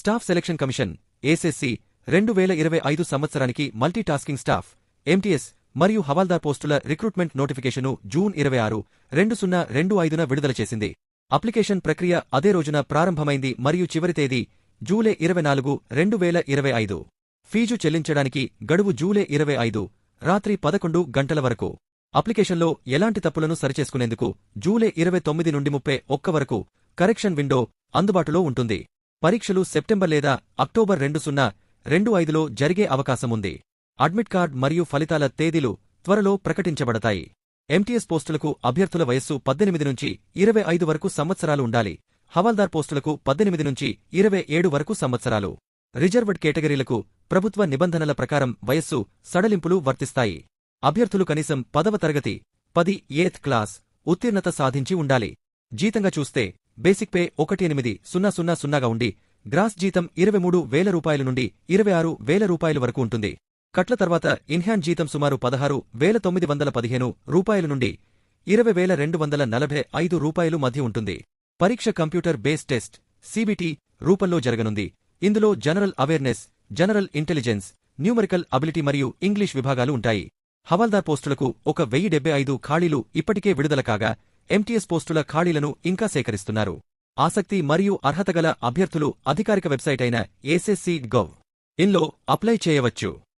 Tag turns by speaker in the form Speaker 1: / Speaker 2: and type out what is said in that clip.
Speaker 1: Staff selection commission ఏసెస్సి రెండు వేల ఇరవై ఐదు సంవత్సరానికి మల్టీటాస్కింగ్ స్టాఫ్ ఎంటీఎస్ మరియు హవాల్దార్ పోస్టుల రిక్రూట్మెంట్ నోటిఫికేషను జూన్ ఇరవై ఆరు రెండు సున్నా రెండు ఐదున విడుదల చేసింది. అప్లికేషన్ ప్రక్రియ అదే రోజున ప్రారంభమైంది మరియు చివరి తేదీ జూలై ఇరవై నాలుగు రెండు వేల ఇరవై ఐదు. ఫీజు చెల్లించడానికి గడువు జూలై ఇరవై ఐదు రాత్రి పదకొండు గంటల వరకు. అప్లికేషన్లో ఎలాంటి తప్పులను సరిచేసుకునేందుకు జూలై ఇరవై తొమ్మిది నుండి ముప్పై ఒక్క వరకు కరెక్షన్ విండో అందుబాటులో ఉంటుంది. పరీక్షలు సెప్టెంబర్ లేదా అక్టోబర్ రెండు సున్నా రెండు ఐదులో జరిగే అవకాశముంది. అడ్మిట్ కార్డ్ మరియు ఫలితాల తేదీలు త్వరలో ప్రకటించబడతాయి. ఎంటీఎస్ పోస్టులకు అభ్యర్థుల వయస్సు పద్దెనిమిది నుంచి ఇరవై ఐదు వరకు సంవత్సరాలు ఉండాలి. హవాల్దార్ పోస్టులకు పద్దెనిమిది నుంచి ఇరవై ఏడు వరకు సంవత్సరాలు. రిజర్వ్డ్ కేటగిరీలకు ప్రభుత్వ నిబంధనల ప్రకారం వయస్సు సడలింపులు వర్తిస్తాయి. అభ్యర్థులు కనీసం పదవ తరగతి పది ఏత్ క్లాస్ ఉత్తీర్ణత సాధించి ఉండాలి. జీతంగా చూస్తే బేసిక్ పే ఒకటి ఎనిమిది సున్నా సున్నా సున్నాగా ఉండి గ్రాస్ జీతం ఇరవై మూడు వేల రూపాయల నుండి ఇరవై ఆరు వేల రూపాయల వరకు ఉంటుంది. కట్ల తర్వాత ఇన్హ్యాన్ జీతం సుమారు పదహారు వేల తొమ్మిది వందల పదిహేను రూపాయల నుండి ఇరవై వేల రెండు వందల నలభై ఐదు రూపాయలు మధ్య ఉంటుంది. పరీక్ష కంప్యూటర్ బేస్ టెస్ట్ సిబిటి రూపంలో జరగనుంది. ఇందులో general awareness general intelligence numerical ability మరియు ఇంగ్లీష్ విభాగాలు ఉంటాయి. హవాల్దార్ పోస్టులకు ఒక వెయ్యి డెబ్బై ఐదు ఖాళీలు ఇప్పటికే విడుదల కాగా ఎంటీఎస్ పోస్టుల ఖాళీలను ఇంకా సేకరిస్తున్నారు. ఆసక్తి మరియు అర్హత గల అభ్యర్థులు అధికారిక వెబ్సైట్ అయిన ఏసెస్సీ గవ్ ఇన్లో అప్లై చేయవచ్చు.